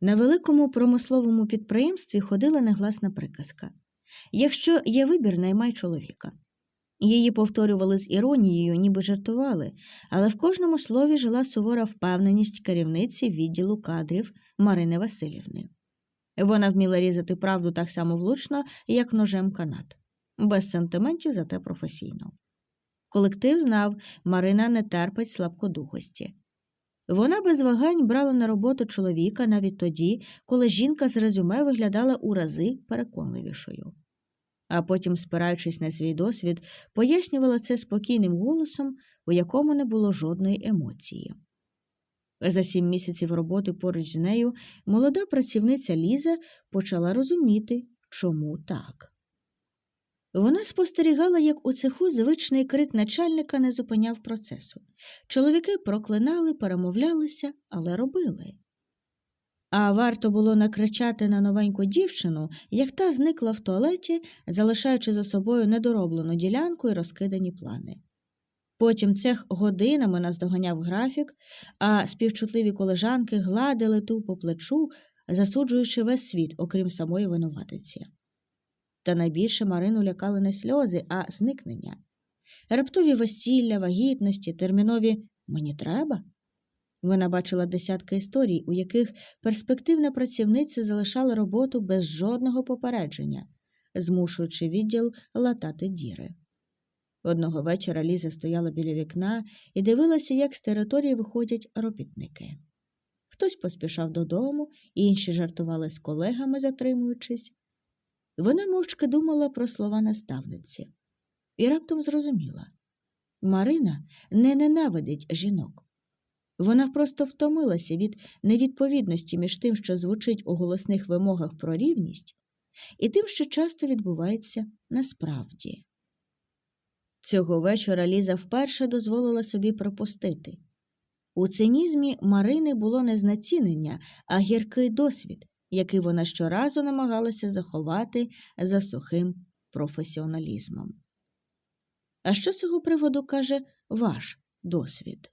На великому промисловому підприємстві ходила негласна приказка Якщо є вибір, наймай чоловіка. Її повторювали з іронією, ніби жартували, але в кожному слові жила сувора впевненість керівниці відділу кадрів Марини Васильівни. Вона вміла різати правду так само влучно, як ножем канат, без сентиментів, зате професійно. Колектив знав, Марина не терпить слабкодухості. Вона без вагань брала на роботу чоловіка навіть тоді, коли жінка з резюме виглядала у рази переконливішою. А потім, спираючись на свій досвід, пояснювала це спокійним голосом, у якому не було жодної емоції. За сім місяців роботи поруч з нею молода працівниця Ліза почала розуміти, чому так. Вона спостерігала, як у цеху звичний крик начальника не зупиняв процесу. Чоловіки проклинали, перемовлялися, але робили. А варто було накричати на новеньку дівчину, як та зникла в туалеті, залишаючи за собою недороблену ділянку і розкидані плани. Потім цех годинами наздоганяв графік, а співчутливі колежанки гладили ту по плечу, засуджуючи весь світ, окрім самої винуватиці. Та найбільше Марину лякали не сльози, а зникнення. Раптові весілля, вагітності, термінові мені треба. Вона бачила десятки історій, у яких перспективна працівниця залишала роботу без жодного попередження, змушуючи відділ латати діри. Одного вечора Ліза стояла біля вікна і дивилася, як з території виходять робітники. Хтось поспішав додому, інші жартували з колегами, затримуючись. Вона мовчки думала про слова наставниці і раптом зрозуміла Марина не ненавидить жінок. Вона просто втомилася від невідповідності між тим, що звучить у голосних вимогах про рівність, і тим, що часто відбувається насправді. Цього вечора Ліза вперше дозволила собі пропустити. У цинізмі Марини було не знецінення, а гіркий досвід, який вона щоразу намагалася заховати за сухим професіоналізмом. А що з цього приводу каже ваш досвід?